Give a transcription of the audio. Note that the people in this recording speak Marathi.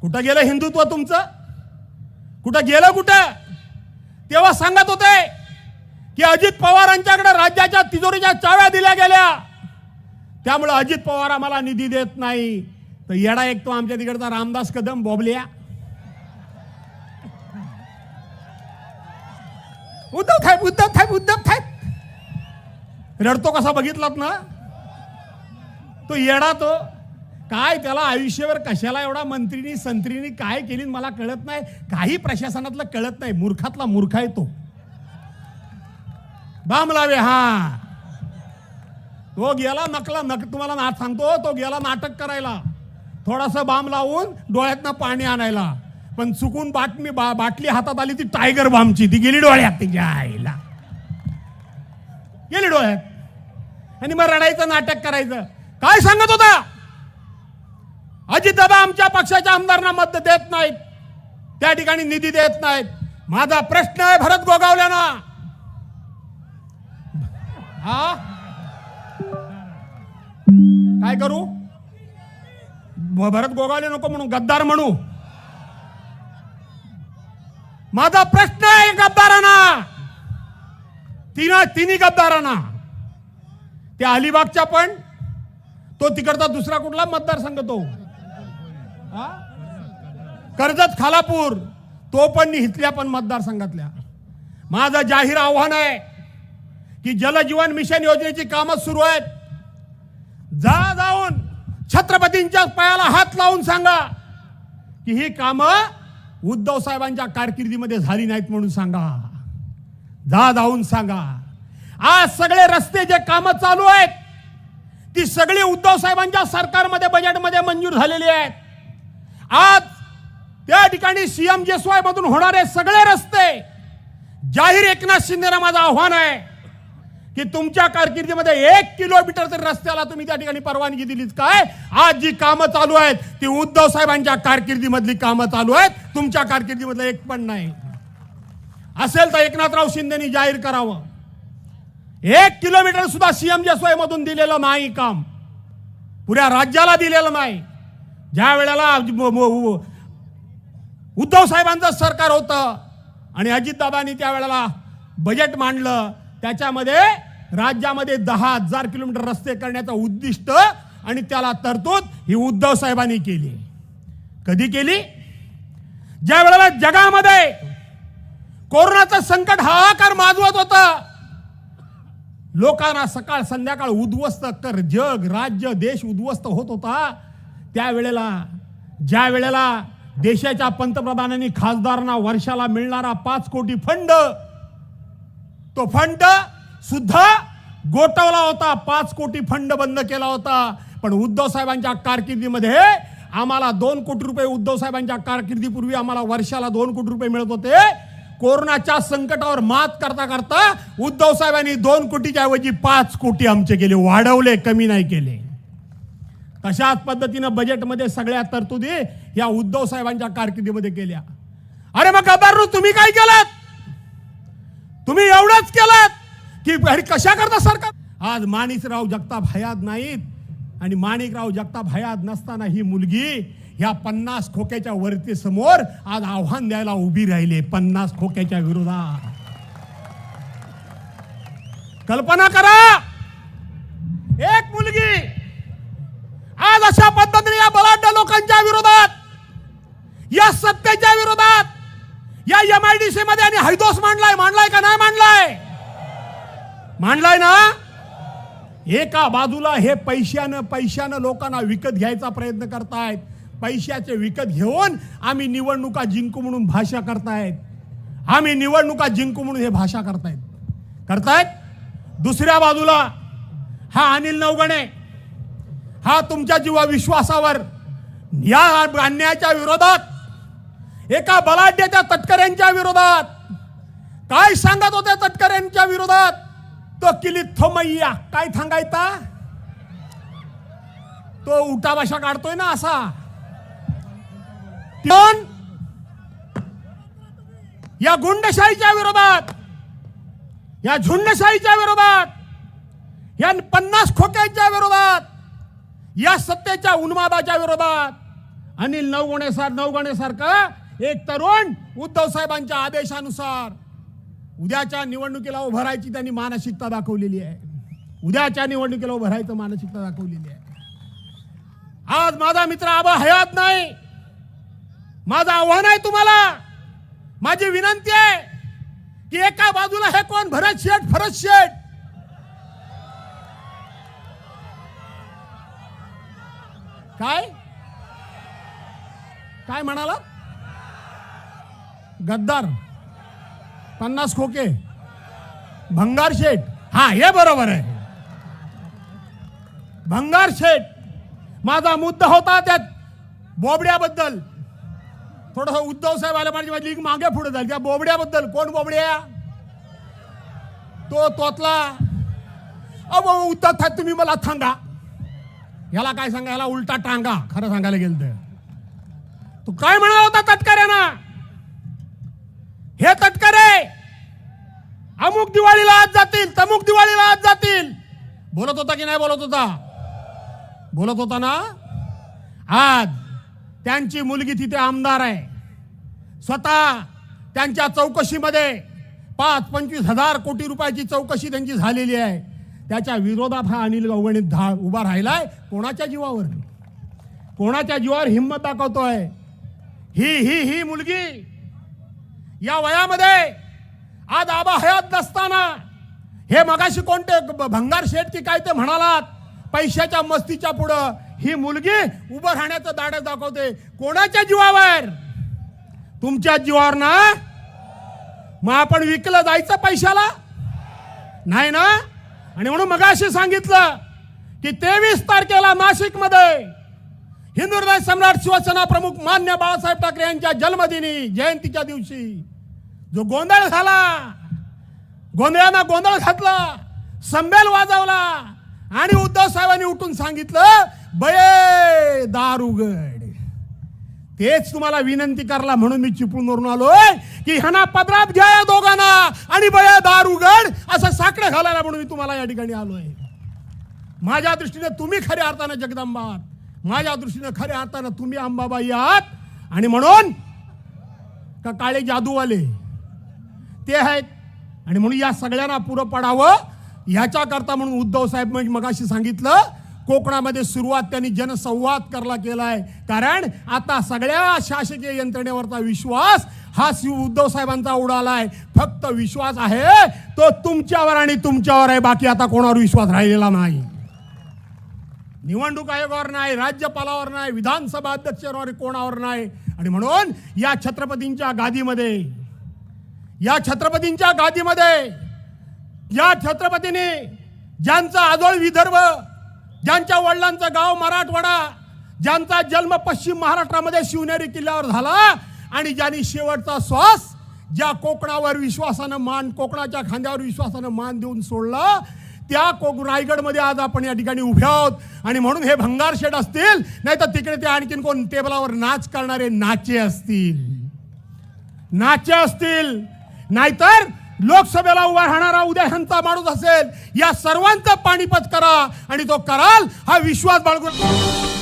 कुठं गेलं हिंदुत्व तुमचं? कुठं गेलं कुठं? तेव्हा सांगत होते की अजित पवारांच्याकडे राज्याच्या तिजोरीच्या चाव्या दिल्या गेल्या. त्यामुळे अजित पवार आम्हाला निधी देत नाही. तर येडा एक तो आमच्या तिकडचा रामदास कदम बॉबलिया. उद्धव साहेब उद्धव साहेब उद्धव साहेब रडतो कसा बघितलात ना? तो येडा तो. काय त्याला आयुष्यभर कशाला एवढा मंत्रीनी संत्रीनी काय केली मला कळत नाही? काही प्रशासनातलं कळत नाही. मूर्खातला मूर्खा आहे तो. बाम लावे हा. तो गेला नकला नक तुम्हाला ना सांगतो तो गेला नाटक करायला. थोडासा बाम लावून डोळ्यातनं पाणी आणायला. पण चुकून बातमी बा, बाटली हातात आली ती टायगर बामची. ती गेली डोळ्यात तिच्या आईला. गेली डोळ्यात. आणि मग रडायचं नाटक करायचं. काय सांगत होता? अजितदादा आमच्या पक्षाच्या आमदारांना मत देत नाहीत. त्या ठिकाणी निधी देत नाहीत. माझा प्रश्न आहे भरत गोगावल्याना हा? काय करू? भरत गोगावले नको म्हणू गद्दार म्हणू. माझा प्रश्न आहे गद्दारांना. तिनं तिन्ही गद्दारांना. त्या अलिबागच्या पण तो तिकडचा दुसरा कुठला मतदारसंघ तो? कर्जत खालापूर तो पण इथल्या पण मतदारसंघातल्या. माझं जाहीर आव्हान आहे की जलजीवन मिशन योजनेची कामं सुरू आहेत. जा जाऊन छत्रपतींच्या पायाला हात लावून सांगा की ही कामं उद्धव साहेबांच्या कारकिर्दीमध्ये झाली नाहीत म्हणून सांगा. जा जाऊन सांगा. आज सगळे रस्ते जे कामं चालू आहेत ती सगळी उद्धव साहेबांच्या सरकारमध्ये बजेटमध्ये मंजूर झालेली आहेत. आज त्या ठिकाणी सीएम जेसवाय मधून होणारे सगळे रस्ते जाहीर एकनाथ शिंदेना माझं आव्हान आहे की तुमच्या कारकिर्दीमध्ये एक किलोमीटर तरी रस्त्याला तुम्ही त्या ठिकाणी परवानगी दिलीच काय? आज जी कामं चालू आहेत ती उद्धव साहेबांच्या कारकिर्दीमधली कामं चालू आहेत. तुमच्या कारकिर्दीमधलं एक पण नाही. असेल तर एकनाथराव शिंदेनी जाहीर करावं. एक किलोमीटर सुद्धा सीएम जेसवाय मधून दिलेलं नाही काम. पुऱ्या राज्याला दिलेलं नाही. ज्या वेळेला उद्धव साहेबांचं सरकार होतं आणि अजितदादांनी त्यावेळेला बजेट मांडलं त्याच्यामध्ये राज्यामध्ये दहा हजार किलोमीटर रस्ते करण्याचं उद्दिष्ट आणि त्याला तरतूद ही उद्धव साहेबांनी केली. कधी केली? ज्या वेळेला जगामध्ये कोरोनाचं संकट हाहाकार माजवत होतं लोकांना सकाळ संध्याकाळ उद्ध्वस्त कर जग राज्य देश उद्ध्वस्त होत होता. त्यावेळेला ज्या वेळेला देशाच्या पंतप्रधानांनी खासदारांना वर्षाला मिळणारा पाच कोटी फंड तो फंड सुद्धा गोठवला होता. पाच कोटी फंड बंद केला होता. पण उद्धव साहेबांच्या कारकिर्दीमध्ये आम्हाला दोन कोटी रुपये उद्धव साहेबांच्या कारकिर्दीपूर्वी आम्हाला वर्षाला दोन कोटी रुपये मिळत होते. कोरोनाच्या संकटावर मात करता करता उद्धव साहेबांनी दोन कोटीच्या ऐवजी पाच कोटी आमचे केले. वाढवले कमी नाही केले. तशाच पद्धतीनं बजेटमध्ये सगळ्या तरतुदी या उद्धव साहेबांच्या कारकिर्दीमध्ये केल्या? अरे मग गबारू तुम्ही काय केलं तुम्ही एवढंच केलं की अरे कशा करता सरकार? आज माणिकराव जगताप हयात नाहीत आणि माणिकराव जगताप हयात नसताना ही मुलगी ह्या पन्नास खोक्याच्या वरती समोर आज आव्हान द्यायला उभी राहिले पन्नास खोक्याच्या विरोधात. कल्पना करा एक मुलगी आज अशा पद्धतीने या बलाढ्य लोकांच्या विरोधात या सत्तेच्या विरोधात या एम आय डी सी मध्ये आणि हैदोस मांडलाय. मांडलाय का नाही मांडलाय? मांडलाय ना? एका बाजूला हे पैशानं पैशानं लोकांना विकत घ्यायचा प्रयत्न करतायत. पैशाचे विकत घेऊन आम्ही निवडणुका जिंकू म्हणून भाषा करतायत. आम्ही निवडणुका जिंकू म्हणून हे भाषा करतायत. करतायत? दुसऱ्या बाजूला हा अनिल नवगणे हा तुमच्या जीवा विश्वासावर या अन्यायाच्या विरोधात एका बलाढ्याच्या तटकऱ्यांच्या विरोधात काय सांगत होत्या तटकऱ्यांच्या विरोधात? तो किली थोमय्या. काय सांगायचा तो उठा भाषा काढतोय ना असा. पण या गुंडशाहीच्या विरोधात या झुंडशाहीच्या विरोधात या पन्नास खोक्यांच्या विरोधात या सत्तेच्या उन्मादाच्या विरोधात अनिल नवगुणे सार नवगणे एक तरुण उद्धव साहेबांच्या आदेशानुसार उद्याच्या निवडणुकीला उभं राहायची त्यांनी मानसिकता दाखवलेली आहे. उद्याच्या निवडणुकीला उभं राहायचं मानसिकता दाखवलेली आहे. आज माझा मित्र आबा हयात नाही. माझं आव्हान आहे तुम्हाला. माझी विनंती आहे की एका बाजूला हे कोण? भरत शेठ भरत शेठ. काय? काय म्हणाला? गद्दार. पन्नास खोके. भंगार शेठ. हा हे बरोबर आहे. भंगार शेठ. माझा मुद्दा होता त्यात बोबड्याबद्दल. थोडस उद्धव साहेब आले म्हणजे माझी लीग मागे पुढे झाली त्या बोबड्याबद्दल. कोण बोबड्या? तो तोतला. अहो उत्तर था तुम्ही मला सांगा याला काय सांगा याला उलटा टांगा. खरं सांगायला गेलं तर काय म्हणाला होता तटकऱ्यांना? हे तटकरे अमुक दिवाळीला आज जातील तमुक दिवाळीला आज जातील. बोलत होता की नाही बोलत होता? बोलत होता ना? आज त्यांची मुलगी तिथे आमदार आहे. स्वतः त्यांच्या चौकशीमध्ये पाच पंचवीस हजार कोटी रुपयाची चौकशी त्यांची झालेली आहे. त्याच्या विरोधात हा अनिल गवगणित धा उभा राहिलाय. कोणाच्या जीवावर? कोणाच्या जीवावर हिंमत दाखवतोय? ही ही ही मुलगी या वयामध्ये आज आबा हयात नसताना हे मगाशी कोणते भंगार शेठ की काय ते म्हणालात पैशाच्या मस्तीच्या पुढं ही मुलगी उभं राहण्याचं दाडं दाखवते. कोणाच्या जीवावर? तुमच्या जीवावर ना? मग आपण विकलं जायचं पैशाला? नाही ना? आणि म्हणून मगाशी सांगितलं की तेवीस तारखेला नाशिकमध्ये हिंदू हृदय सम्राट शिवसेना प्रमुख मान्य बाळासाहेब ठाकरे यांच्या जन्मदिनी जयंतीच्या दिवशी. जो गोंधळ झाला गोंधळांना गोंधळ घातला संबेल वाजवला आणि उद्धव साहेबांनी उठून सांगितलं बये दार उघड तेच तुम्हाला विनंती करला म्हणून मी चिपळूणवरून आलोय की ह्यांना पदरात घ्या या दोघांना आणि बया दार उघड असं साकडं घालायला म्हणून मी तुम्हाला या ठिकाणी आलोय. माझ्या दृष्टीने तुम्ही खऱ्या अर्थानं जगदंबा माझ्या दृष्टीने खऱ्या अर्थानं तुम्ही अंबाबाई आहात. आणि म्हणून का काळे जादूवाले? ते आहेत. आणि म्हणून या सगळ्यांना पुरं पडावं. ह्याच्याकरता म्हणून उद्धव साहेब मग मगाशी सांगितलं कोकणामध्ये सुरुवात त्यांनी जनसंवाद करला केलाय. कारण आता सगळ्या शासकीय यंत्रणेवरचा विश्वास हा शिव उद्धव साहेबांचा उडालाय. फक्त विश्वास आहे तो तुमच्यावर आणि तुमच्यावर आहे. बाकी आता कोणावर विश्वास राहिलेला नाही. निवडणूक आयोगावर नाही राज्यपालावर नाही विधानसभा अध्यक्षावर कोणावर नाही. आणि म्हणून या छत्रपतींच्या गादीमध्ये या छत्रपतींच्या गादीमध्ये या छत्रपतीने ज्यांचा आजोळ विदर्भ ज्यांच्या वडिलांचं गाव मराठवाडा ज्यांचा जन्म पश्चिम महाराष्ट्रामध्ये शिवनेरी किल्ल्यावर झाला आणि ज्यांनी शेवटचा श्वास ज्या कोकणावर विश्वासानं मान कोकणाच्या खांद्यावर विश्वासानं मान देऊन सोडला त्या कोक रायगडमध्ये आज आपण या ठिकाणी उभे आहोत. आणि म्हणून हे भंगार शेड असतील नाही तर तिकडे ते आणखीन कोण टेबलावर नाच करणारे नाचे असतील. नाचे असतील. नाहीतर लोकसभेला उभा राहणारा उद्या ह्यांचा माणूस असेल. या सर्वांचं पाणीपत करा आणि तो कराल हा विश्वास बाळगून